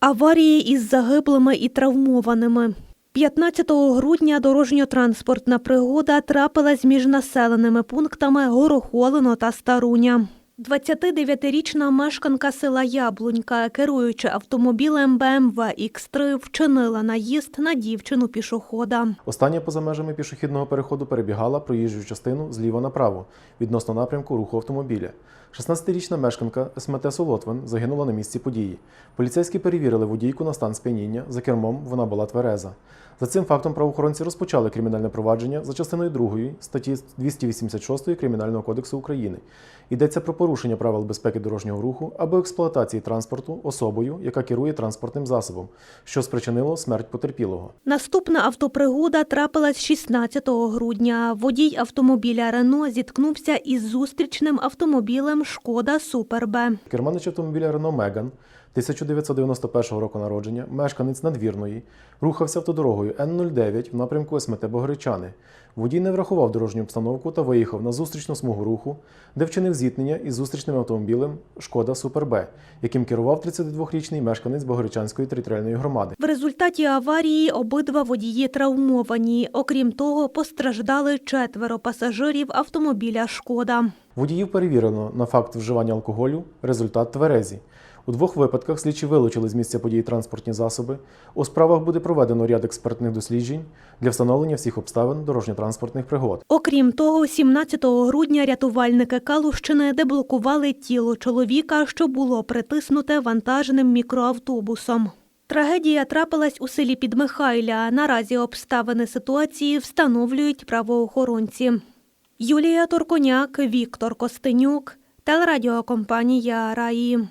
Аварії із загиблими і травмованими. 15 грудня дорожньо-транспортна пригода трапилась між населеними пунктами Горохолино та Старуня. 29-річна мешканка села Яблунька, керуючи автомобілем BMW X3, вчинила наїзд на дівчину пішохода. Остання поза межами пішохідного переходу перебігала проїжджу частину зліва направо відносно напрямку руху автомобіля. 16-річна мешканка СМТ Солотвин загинула на місці події. Поліцейські перевірили водійку на стан сп'яніння. За кермом вона була твереза. За цим фактом правоохоронці розпочали кримінальне провадження за частиною 2 статті 286 Кримінального кодексу України. Йдеться про порушення правил безпеки дорожнього руху або експлуатації транспорту особою, яка керує транспортним засобом, що спричинило смерть потерпілого. Наступна автопригода трапилась 16 грудня. Водій автомобіля Рено зіткнувся із зустрічним автомобілем Шкода Супербе. Керманич автомобіля Рено Megane 1991 року народження, мешканець надвірної, рухався автодорогою Н-09 в напрямку СМТ Богоричани. Водій не врахував дорожню обстановку та виїхав на зустрічну смугу руху, де вчинив зіткнення із зустрічним автомобілем Шкода Супер Б, яким керував 32-річний мешканець Богоричанської територіальної громади. В результаті аварії обидва водії травмовані. Окрім того, постраждали четверо пасажирів автомобіля Шкода. Водіїв перевірено на факт вживання алкоголю, результат тверезі. У двох випадках слідчі вилучили з місця події транспортні засоби. У справах буде проведено ряд експертних досліджень для встановлення всіх обставин дорожньо-транспортних пригод. Окрім того, 17 грудня рятувальники Калущини деблокували тіло чоловіка, що було притиснуте вантажним мікроавтобусом. Трагедія трапилась у селі Підмихайля. Наразі обставини ситуації встановлюють правоохоронці. Юлія Торконяк, Віктор Костенюк, телерадіокомпанія Раї.